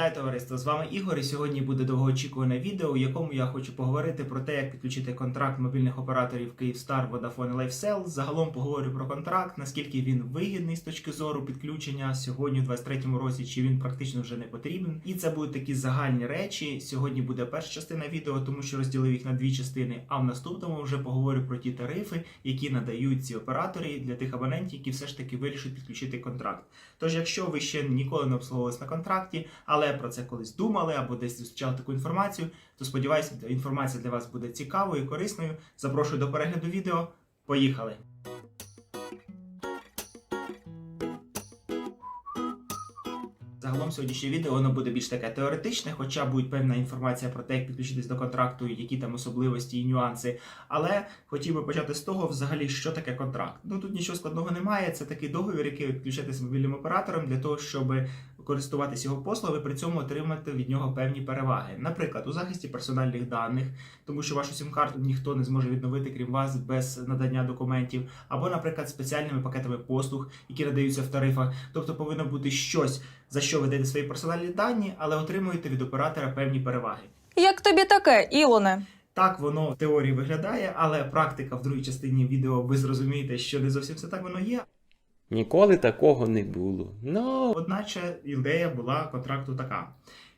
Вітаю товариство! З вами Ігор. І сьогодні буде довгоочікуване відео, у якому я хочу поговорити про те, як підключити контракт мобільних операторів Kyivstar, Vodafone і LifeSell. Загалом поговорю про контракт, наскільки він вигідний з точки зору підключення сьогодні, в 23-му році, чи він практично вже не потрібен. І це будуть такі загальні речі. Сьогодні буде перша частина відео, тому що розділив їх на дві частини. А в наступному вже поговорю про ті тарифи, які надають ці оператори для тих абонентів, які все ж таки вирішать підключити контракт. Тож, якщо ви ще ніколи не обслуговувалися на контракті, але про це колись думали або десь зустрічали таку інформацію, то сподіваюся, інформація для вас буде цікавою і корисною. Запрошую до перегляду відео. Поїхали! Загалом сьогоднішнє відео воно буде більш таке теоретичне, хоча буде певна інформація про те, як підключитись до контракту, які там особливості і нюанси. Але хотів би почати з того, взагалі, що таке контракт. Ну тут нічого складного немає. Це такий договір, який ви з мобільним оператором для того, щоб користуватися його послугами, при цьому отримати від нього певні переваги. Наприклад, у захисті персональних даних, тому що вашу сім-карту ніхто не зможе відновити, крім вас, без надання документів, або, наприклад, спеціальними пакетами послуг, які надаються в тарифах. Тобто повинно бути щось, за що ви даєте свої персональні дані, але отримуєте від оператора певні переваги. Як тобі таке, Ілоне? Так воно в теорії виглядає, але практика в другій частині відео ви зрозумієте, що не зовсім все так воно є. Ніколи такого не було. Ну, Одначе ідея була контракту така.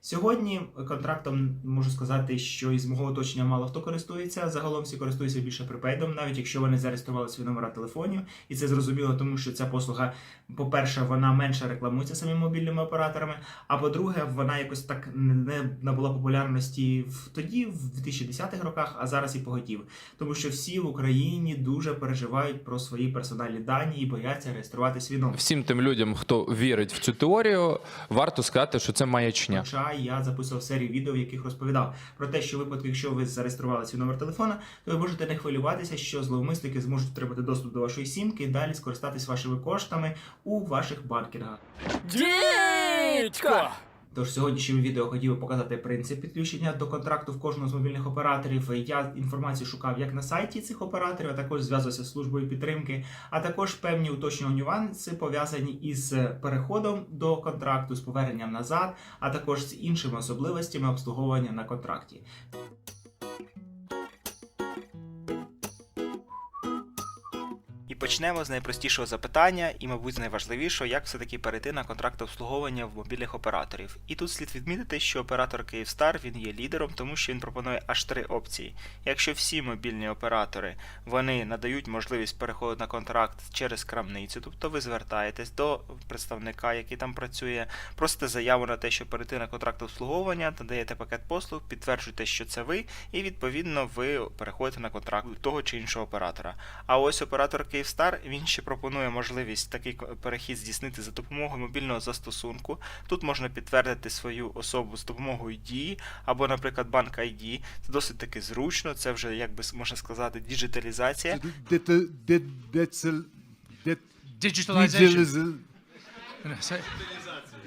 Сьогодні контрактом можу сказати, що із мого оточення мало хто користується. Загалом всі користуються більше припейдом, навіть якщо вони зареєстрували свої номера телефонів, і це зрозуміло, тому що ця послуга, по-перше, вона менше рекламується самими мобільними операторами. А по-друге, вона якось так не набула популярності в тоді, в 2010-х роках, а зараз і поготів. Тому що всі в Україні дуже переживають про свої персональні дані і бояться реєструвати свій номер. Всім тим людям, хто вірить в цю теорію, варто сказати, що це маячня. Я записував серію відео, в яких розповідав про те, що в випадку, якщо ви зареєстрували свій номер телефона, то ви можете не хвилюватися, що зловмисники зможуть отримати доступ до вашої сімки і далі скористатись вашими коштами у ваших банкінгах. Дідько! Тож сьогоднішнім відео хотів би показати принцип підключення до контракту в кожного з мобільних операторів. Я інформацію шукав як на сайті цих операторів, а також зв'язувався з службою підтримки, а також певні уточнювання нюанси пов'язані із переходом до контракту, з поверненням назад, а також з іншими особливостями обслуговування на контракті. І почнемо з найпростішого запитання, і, мабуть, з найважливішого, як все-таки перейти на контракт обслуговування в мобільних операторів. І тут слід відмітити, що оператор Kyivstar він є лідером, тому що він пропонує аж три опції. Якщо всі мобільні оператори вони надають можливість переходу на контракт через крамницю, тобто ви звертаєтесь до представника, який там працює, просите заяву на те, щоб перейти на контракт обслуговування, надаєте пакет послуг, підтверджуєте, що це ви, і відповідно ви переходите на контракт того чи іншого оператора. А ось оператор Kyivstar, він ще пропонує можливість такий перехід здійснити за допомогою мобільного застосунку. Тут можна підтвердити свою особу з допомогою дії або, наприклад, банк ID. Це досить таки зручно, це вже, як би можна сказати, діджиталізація. Detal- de-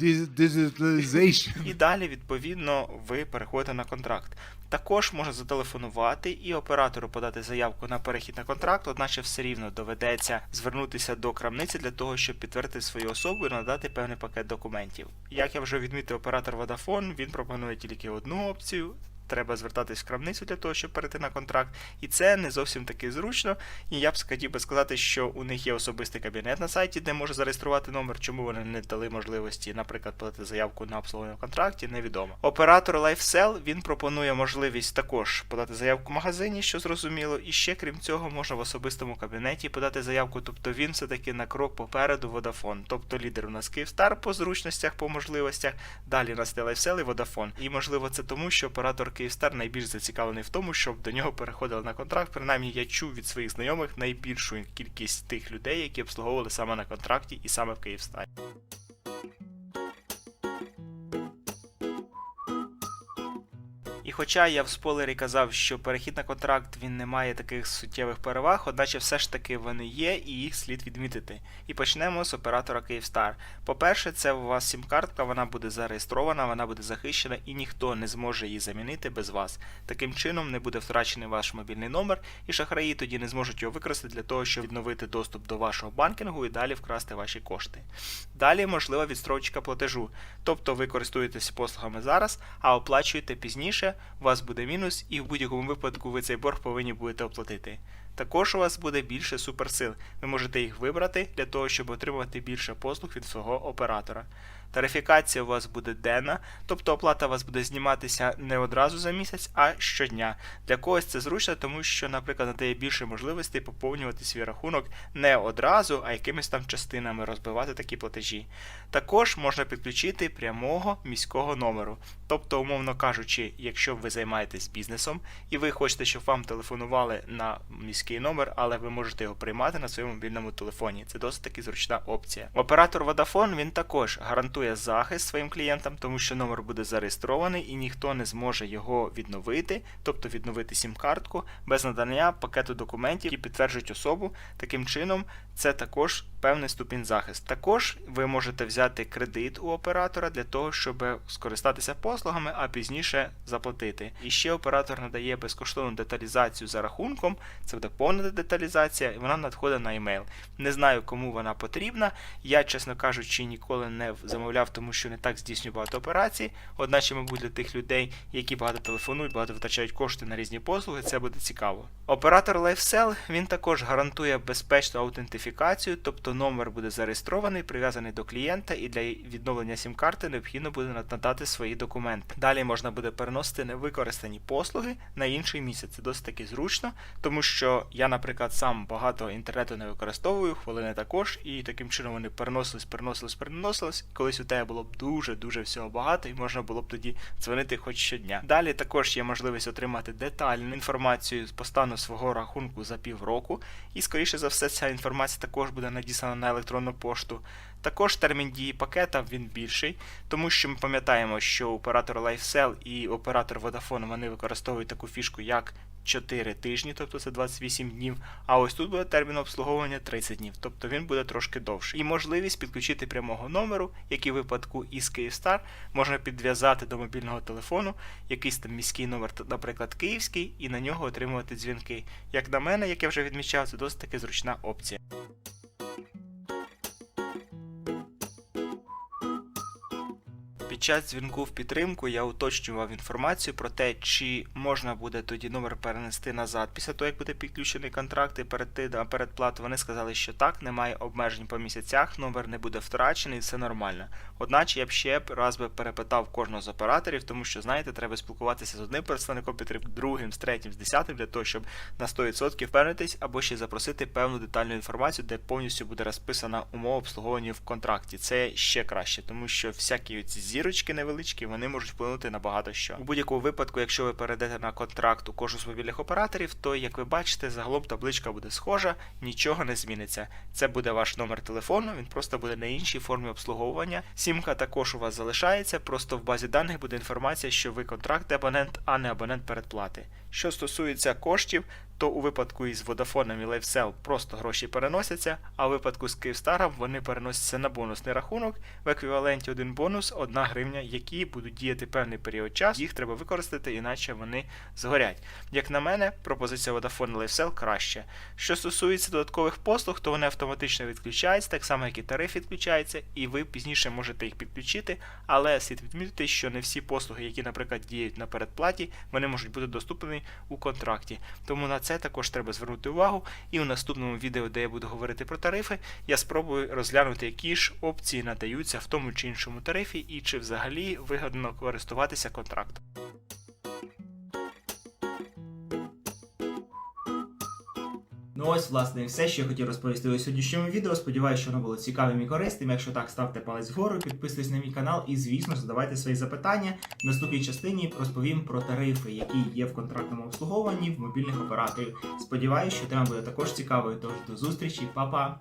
Digitalization. І далі, відповідно, ви переходите на контракт. Також можна зателефонувати і оператору подати заявку на перехід на контракт, одначе все рівно доведеться звернутися до крамниці для того, щоб підтвердити свою особу і надати певний пакет документів. Як я вже відмітив, оператор Vodafone, він пропонує тільки одну опцію. Треба звертатись в крамницю для того, щоб перейти на контракт, і це не зовсім таки зручно. І я б хотів би сказати, що у них є особистий кабінет на сайті, де може зареєструвати номер. Чому вони не дали можливості, наприклад, подати заявку на обслуговування в контракті, невідомо. Оператор LifeSell він пропонує можливість також подати заявку в магазині, що зрозуміло, і ще крім цього можна в особистому кабінеті подати заявку. Тобто він все таки на крок попереду Vodafone. Тобто лідер у нас Kyivstar по зручностях, по можливостях. Далі у нас LifeSell і Vodafone. І можливо це тому, що оператор Kyivstar найбільш зацікавлений в тому, щоб до нього переходили на контракт. Принаймні я чув від своїх знайомих найбільшу кількість тих людей, які обслуговували саме на контракті і саме в Kyivstar. Хоча я в спойлері казав, що перехід на контракт він не має таких суттєвих переваг, одначе все ж таки вони є і їх слід відмітити. І почнемо з оператора Київстар. По-перше, це у вас сім-картка, вона буде зареєстрована, вона буде захищена і ніхто не зможе її замінити без вас. Таким чином не буде втрачений ваш мобільний номер, і шахраї тоді не зможуть його використати для того, щоб відновити доступ до вашого банкінгу і далі вкрасти ваші кошти. Далі можлива відстрочка платежу, тобто ви користуєтеся послугами зараз, а оплачуєте пізніше, у вас буде мінус, і в будь-якому випадку ви цей борг повинні будете оплатити. Також у вас буде більше суперсил. Ви можете їх вибрати для того, щоб отримувати більше послуг від свого оператора. Тарифікація у вас буде денна, тобто оплата у вас буде зніматися не одразу за місяць, а щодня. Для когось це зручно, тому що, наприклад, надає більше можливостей поповнювати свій рахунок не одразу, а якимись там частинами розбивати такі платежі. Також можна підключити прямого міського номеру. Тобто, умовно кажучи, якщо ви займаєтесь бізнесом і ви хочете, щоб вам телефонували на міський номер, але ви можете його приймати на своєму мобільному телефоні. Це досить таки зручна опція. Оператор Vodafone він також гарантує захист своїм клієнтам, тому що номер буде зареєстрований і ніхто не зможе його відновити, тобто відновити сім-картку без надання пакету документів, які підтверджують особу. Таким чином, це також певний ступінь захист. Також ви можете взяти кредит у оператора для того, щоб скористатися послугами, а пізніше заплатити. І ще оператор надає безкоштовну деталізацію за рахунком. Це буде повна деталізація, і вона надходить на емейл. Не знаю, кому вона потрібна. Я, чесно кажучи, ніколи не замовляв, тому що не так здійснюю багато операцій. Одначе, мабуть, для тих людей, які багато телефонують, багато витрачають кошти на різні послуги, це буде цікаво. Оператор LifeSell, він також гарантує безпечну аутентифікацію, тобто номер буде зареєстрований, прив'язаний до клієнта, і для відновлення сім-карти необхідно буде надати свої документи. Далі можна буде переносити невикористані послуги на інший місяць. Це досить таки зручно, тому що я, наприклад, сам багато інтернету не використовую, хвилини також, і таким чином вони переносились, переносились, переносились. Колись у тебе було б дуже дуже всього багато, і можна було б тоді дзвонити хоч щодня. Далі також є можливість отримати детальну інформацію по стану свого рахунку за півроку, і скоріше за все, ця інформація також буде надіслана на електронну пошту. Також термін дії пакета він більший, тому що ми пам'ятаємо, що оператор LifeSell і оператор Vodafone вони використовують таку фішку як 4 тижні, тобто це 28 днів. А ось тут буде термін обслуговування 30 днів, тобто він буде трошки довший. І можливість підключити прямого номеру, який в випадку із Київстар можна підв'язати до мобільного телефону, якийсь там міський номер, наприклад, київський, і на нього отримувати дзвінки. Як на мене, як я вже відмічав, це досить таки зручна опція. Час дзвінку в підтримку я уточнював інформацію про те, чи можна буде тоді номер перенести назад після того, як буде підключений контракт і перейти на передплату. Вони сказали, що так, немає обмежень по місяцях, номер не буде втрачений, все нормально. Одначе я б ще раз би перепитав кожного з операторів, тому що, знаєте, треба спілкуватися з одним представником підтримки, другим, з третім, з десятим, для того, щоб на 100% впевнитись або ще запросити певну детальну інформацію, де повністю буде розписана умова обслуговування в контракті. Це ще краще, тому що всякі ці зірочки невеличкі, вони можуть вплинути на багато що. У будь-якому випадку, якщо ви перейдете на контракт у кожну з мобільних операторів, то як ви бачите, загалом табличка буде схожа, нічого не зміниться. Це буде ваш номер телефону, він просто буде на іншій формі обслуговування. Сімка також у вас залишається, просто в базі даних буде інформація, що ви контрактний абонент, а не абонент передплати. Що стосується коштів, то у випадку із Vodafone і LifeSell просто гроші переносяться, а у випадку з Київстаром вони переносяться на бонусний рахунок в еквіваленті один бонус, 1 гривня, які будуть діяти певний період часу. Їх треба використати, іначе вони згорять. Як на мене, пропозиція Vodafone і LifeSell краще. Що стосується додаткових послуг, то вони автоматично відключаються, так само як і тариф відключається, і ви пізніше можете їх підключити, але слід відмітити, що не всі послуги, які, наприклад, діють на передплаті, вони можуть бути доступні у контракті. Тому на це також треба звернути увагу. І у наступному відео, де я буду говорити про тарифи, я спробую розглянути, які ж опції надаються в тому чи іншому тарифі, і чи взагалі вигідно користуватися контрактом. Ну ось, власне, все, що я хотів розповісти у сьогоднішньому відео. Сподіваюся, що воно було цікавим і корисним. Якщо так, ставте палець вгору, підписуйтесь на мій канал і, звісно, задавайте свої запитання. В наступній частині розповім про тарифи, які є в контрактному обслуговуванні в мобільних операторів. Сподіваюся, що тема буде також цікавою. Тож до зустрічі, па-па!